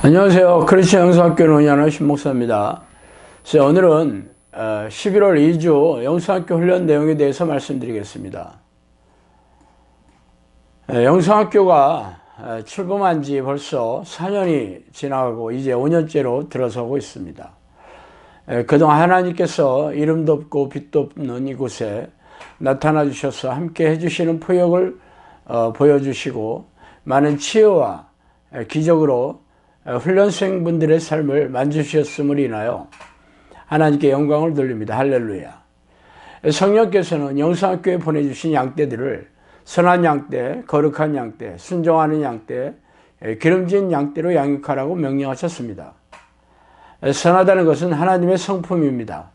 안녕하세요. 크리스천 영수학교를 운영하는 신목사입니다. 오늘은 11월 2주 영수학교 훈련 내용에 대해서 말씀드리겠습니다. 영수학교가 출범한 지 벌써 4년이 지나가고 이제 5년째로 들어서고 있습니다. 그동안 하나님께서 이름도 없고 빛도 없는 이곳에 나타나 주셔서 함께 해주시는 포역을 어, 보여주시고 많은 치유와 기적으로 훈련생분들의 삶을 만주셨음을 인하여 하나님께 영광을 돌립니다. 할렐루야. 성령께서는 영상학교에 보내주신 양떼들을 선한 양떼, 거룩한 양떼, 순종하는 양떼, 기름진 양떼로 양육하라고 명령하셨습니다. 선하다는 것은 하나님의 성품입니다.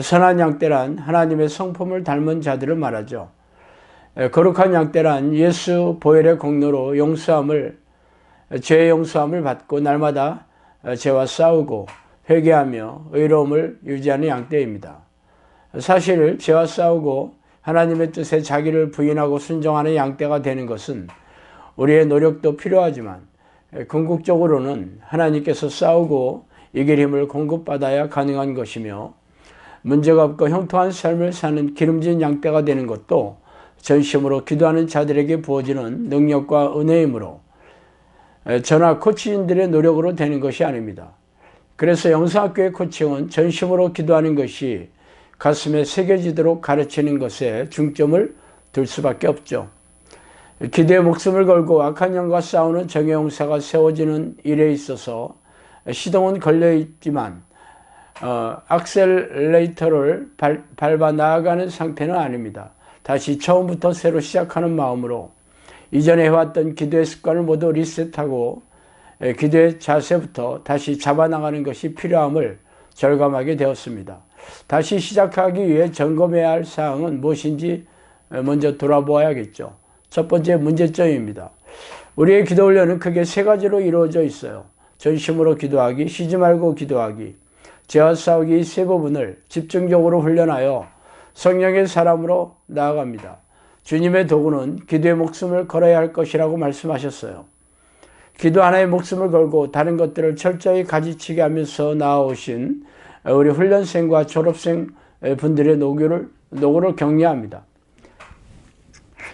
선한 양떼란 하나님의 성품을 닮은 자들을 말하죠. 거룩한 양떼란 예수 보혈의 공로로 용서함을 죄의 용서함을 받고 날마다 죄와 싸우고 회개하며 의로움을 유지하는 양떼입니다. 사실 죄와 싸우고 하나님의 뜻에 자기를 부인하고 순종하는 양떼가 되는 것은 우리의 노력도 필요하지만 궁극적으로는 하나님께서 싸우고 이길 힘을 공급받아야 가능한 것이며 문제가 없고 형통한 삶을 사는 기름진 양떼가 되는 것도 전심으로 기도하는 자들에게 부어지는 능력과 은혜이므로 저나 코치인들의 노력으로 되는 것이 아닙니다. 그래서 영상학교의 코칭은 전심으로 기도하는 것이 가슴에 새겨지도록 가르치는 것에 중점을 둘 수밖에 없죠. 기대에 목숨을 걸고 악한 영과 싸우는 정예용사가 세워지는 일에 있어서 시동은 걸려있지만 어, 악셀레이터를 발, 밟아 나아가는 상태는 아닙니다. 다시 처음부터 새로 시작하는 마음으로 이전에 해왔던 기도의 습관을 모두 리셋하고 기도의 자세부터 다시 잡아나가는 것이 필요함을 절감하게 되었습니다. 다시 시작하기 위해 점검해야 할 사항은 무엇인지 먼저 돌아보아야겠죠. 첫 번째 문제점입니다. 우리의 기도 훈련은 크게 세 가지로 이루어져 있어요. 전심으로 기도하기, 쉬지 말고 기도하기, 죄와 싸우기 이세 부분을 집중적으로 훈련하여 성령의 사람으로 나아갑니다. 주님의 도구는 기도의 목숨을 걸어야 할 것이라고 말씀하셨어요. 기도 하나의 목숨을 걸고 다른 것들을 철저히 가지치게 하면서 나아오신 우리 훈련생과 졸업생 분들의 노고를, 노고를 격려합니다.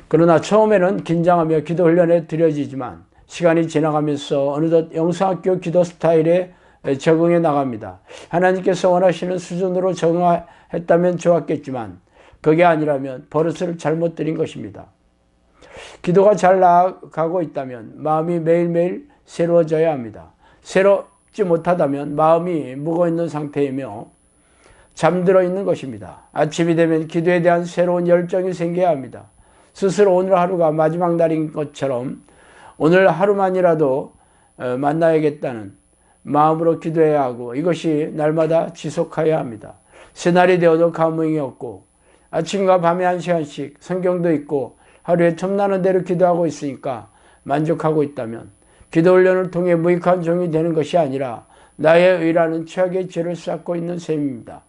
그러나 처음에는 긴장하며 기도 훈련에 들여지지만 시간이 지나가면서 어느덧 영상학교 기도 스타일에 적응해 나갑니다. 하나님께서 원하시는 수준으로 적응했다면 좋았겠지만 그게 아니라면 버릇을 잘못 들인 것입니다. 기도가 잘 나가고 있다면 마음이 매일매일 새로워져야 합니다. 새롭지 못하다면 마음이 묵어 있는 상태이며 잠들어 있는 것입니다. 아침이 되면 기도에 대한 새로운 열정이 생겨야 합니다. 스스로 오늘 하루가 마지막 날인 것처럼 오늘 하루만이라도 어, 만나야겠다는 마음으로 기도해야 하고 이것이 날마다 지속해야 합니다. 새날이 되어도 감흥이 없고 아침과 밤에 한 시간씩 성경도 읽고 하루에 틈나는 대로 기도하고 있으니까 만족하고 있다면 기도 훈련을 통해 무익한 종이 되는 것이 아니라 나의 의라는 최악의 죄를 쌓고 있는 셈입니다.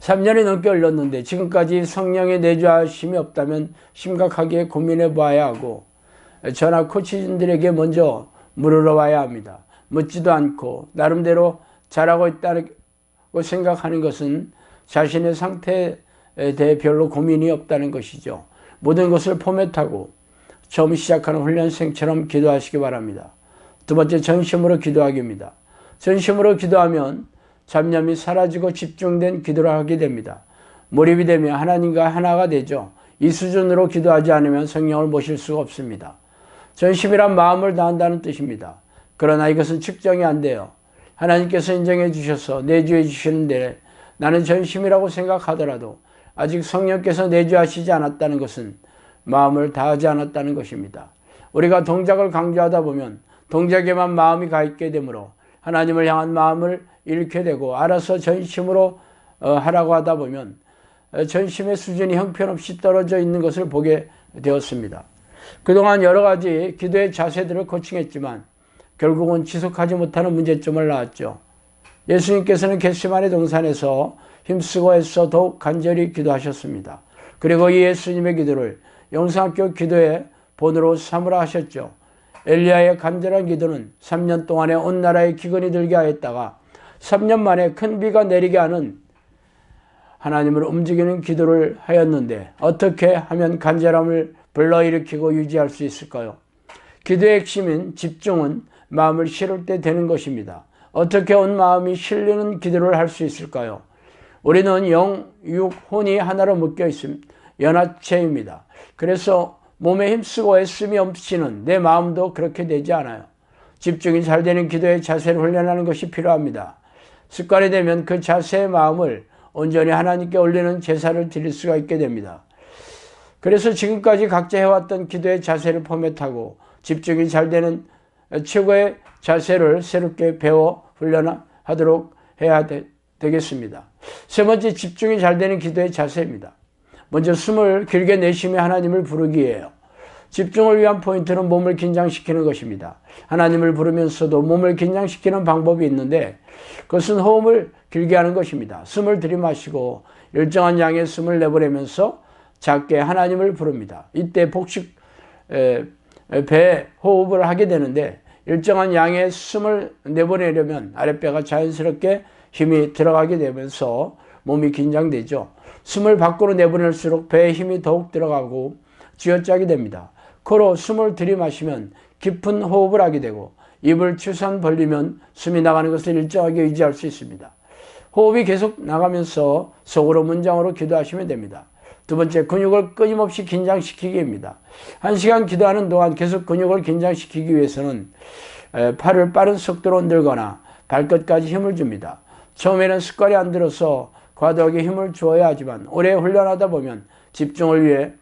3년이 넘게 흘렀는데 지금까지 성령의 내주하심이 없다면 심각하게 고민해 봐야 하고 전화 코치진들에게 먼저 물으러 와야 합니다. 묻지도 않고 나름대로 잘하고 있다고 생각하는 것은 자신의 상태에 대해 별로 고민이 없다는 것이죠. 모든 것을 포맷하고 처음 시작하는 훈련생처럼 기도하시기 바랍니다. 두 번째, 전심으로 기도하기입니다. 전심으로 기도하면 잡념이 사라지고 집중된 기도를 하게 됩니다. 몰입이 되면 하나님과 하나가 되죠. 이 수준으로 기도하지 않으면 성령을 모실 수가 없습니다. 전심이란 마음을 다한다는 뜻입니다. 그러나 이것은 측정이 안 돼요. 하나님께서 인정해 주셔서 내주해 주시는데 나는 전심이라고 생각하더라도 아직 성령께서 내주하시지 않았다는 것은 마음을 다하지 않았다는 것입니다. 우리가 동작을 강조하다 보면 동작에만 마음이 가 있게 되므로 하나님을 향한 마음을 잃게 되고 알아서 전심으로 어, 하라고 하다 보면 어, 전심의 수준이 형편없이 떨어져 있는 것을 보게 되었습니다. 그동안 여러 가지 기도의 자세들을 코칭했지만 결국은 지속하지 못하는 문제점을 낳았죠. 예수님께서는 겟세마네 동산에서 힘쓰고 애써 더욱 간절히 기도하셨습니다. 그리고 이 예수님의 기도를 영상학교 기도의 본으로 삼으라 하셨죠. 엘리야의 간절한 기도는 3년 동안에 온 나라에 기근이 들게 하였다가 3년 만에 큰 비가 내리게 하는 하나님을 움직이는 기도를 하였는데 어떻게 하면 간절함을 불러일으키고 유지할 수 있을까요? 기도의 핵심인 집중은 마음을 실을 때 되는 것입니다. 어떻게 온 마음이 실리는 기도를 할 수 있을까요? 우리는 영, 육, 혼이 하나로 묶여 있음 연합체입니다. 그래서 몸에 힘쓰고 애씀이 없이는 내 마음도 그렇게 되지 않아요. 집중이 잘 되는 기도의 자세를 훈련하는 것이 필요합니다. 습관이 되면 그 자세의 마음을 온전히 하나님께 올리는 제사를 드릴 수가 있게 됩니다. 그래서 지금까지 각자 해왔던 기도의 자세를 포맷하고 집중이 잘 되는 최고의 자세를 새롭게 배워 훈련하도록 해야 되, 겠습니다 세 번째 집중이 잘 되는 기도의 자세입니다. 먼저 숨을 길게 내쉬며 하나님을 부르기예요. 집중을 위한 포인트는 몸을 긴장시키는 것입니다. 하나님을 부르면서도 몸을 긴장시키는 방법이 있는데 그것은 호흡을 길게 하는 것입니다. 숨을 들이마시고 일정한 양의 숨을 내보내면서 작게 하나님을 부릅니다. 이때 복식 배 호흡을 하게 되는데 일정한 양의 숨을 내보내려면 아랫배가 자연스럽게 힘이 들어가게 되면서 몸이 긴장되죠. 숨을 밖으로 내보낼수록 배에 힘이 더욱 들어가고 쥐어짜게 됩니다. 코로 숨을 들이마시면 깊은 호흡을 하게 되고 입을 최소한 벌리면 숨이 나가는 것을 일정하게 유지할 수 있습니다. 호흡이 계속 나가면서 속으로 문장으로 기도하시면 됩니다. 두 번째, 근육을 끊임없이 긴장시키기입니다. 한 시간 기도하는 동안 계속 근육을 긴장시키기 위해서는 팔을 빠른 속도로 흔들거나 발끝까지 힘을 줍니다. 처음에는 습관이 안 들어서 과도하게 힘을 주어야 하지만 오래 훈련하다 보면 집중을 위해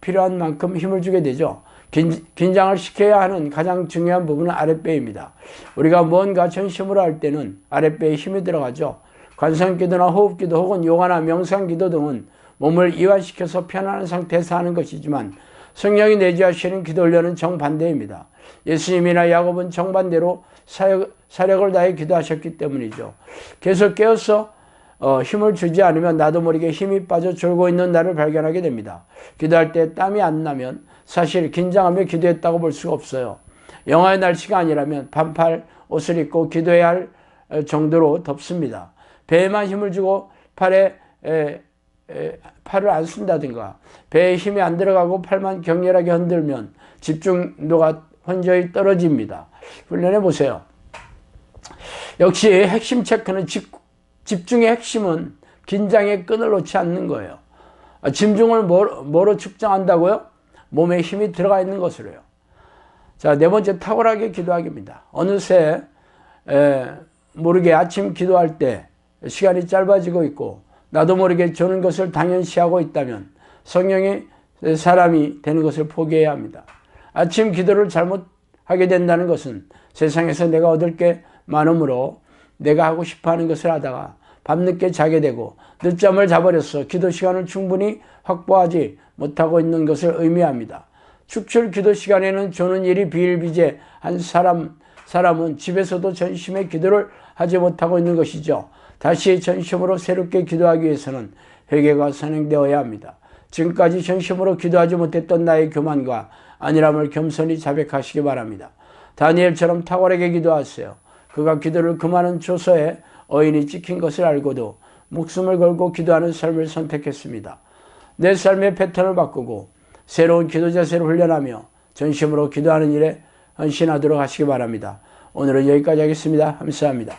필요한 만큼 힘을 주게 되죠. 긴, 긴장을 시켜야 하는 가장 중요한 부분은 아랫배입니다. 우리가 뭔가 전심으로 할 때는 아랫배에 힘이 들어가죠. 관성기도나 호흡기도 혹은 요가나 명상기도 등은 몸을 이완시켜서 편안한 상태에서 하는 것이지만 성령이 내주하시는 기도 훈련은 정반대입니다. 예수님이나 야곱은 정반대로 사역, 사력을 다해 기도하셨기 때문이죠. 계속 깨어서 어, 힘을 주지 않으면 나도 모르게 힘이 빠져 졸고 있는 나를 발견하게 됩니다. 기도할 때 땀이 안 나면 사실 긴장하며 기도했다고 볼 수가 없어요. 영하의 날씨가 아니라면 반팔 옷을 입고 기도해야 할 어, 정도로 덥습니다. 배에만 힘을 주고 팔에 에, 에, 팔을 안 쓴다든가 배에 힘이 안 들어가고 팔만 격렬하게 흔들면 집중도가 현저히 떨어집니다. 훈련해 보세요. 역시 핵심 체크는 집, 집중의 핵심은 긴장의 끈을 놓지 않는 거예요. 아, 집중을 뭐로, 뭐로 측정한다고요? 몸에 힘이 들어가 있는 것으로요. 자, 네 번째 탁월하게 기도하기입니다. 어느새 에, 모르게 아침 기도할 때 시간이 짧아지고 있고 나도 모르게 저는 것을 당연시하고 있다면 성령의 사람이 되는 것을 포기해야 합니다. 아침 기도를 잘못하게 된다는 것은 세상에서 내가 얻을 게 많으므로 내가 하고 싶어 하는 것을 하다가 밤늦게 자게 되고 늦잠을 자버려서 기도 시간을 충분히 확보하지 못하고 있는 것을 의미합니다. 축출 기도 시간에는 조는 일이 비일비재한 사람, 사람은 집에서도 전심의 기도를 하지 못하고 있는 것이죠. 다시 전심으로 새롭게 기도하기 위해서는 회개가 선행되어야 합니다. 지금까지 전심으로 기도하지 못했던 나의 교만과 아니람을 겸손히 자백하시기 바랍니다. 다니엘처럼 탁월하게 기도하세요. 그가 기도를 금하는 조서에 어인이 찍힌 것을 알고도 목숨을 걸고 기도하는 삶을 선택했습니다. 내 삶의 패턴을 바꾸고 새로운 기도 자세를 훈련하며 전심으로 기도하는 일에 헌신하도록 하시기 바랍니다. 오늘은 여기까지 하겠습니다. 감사합니다.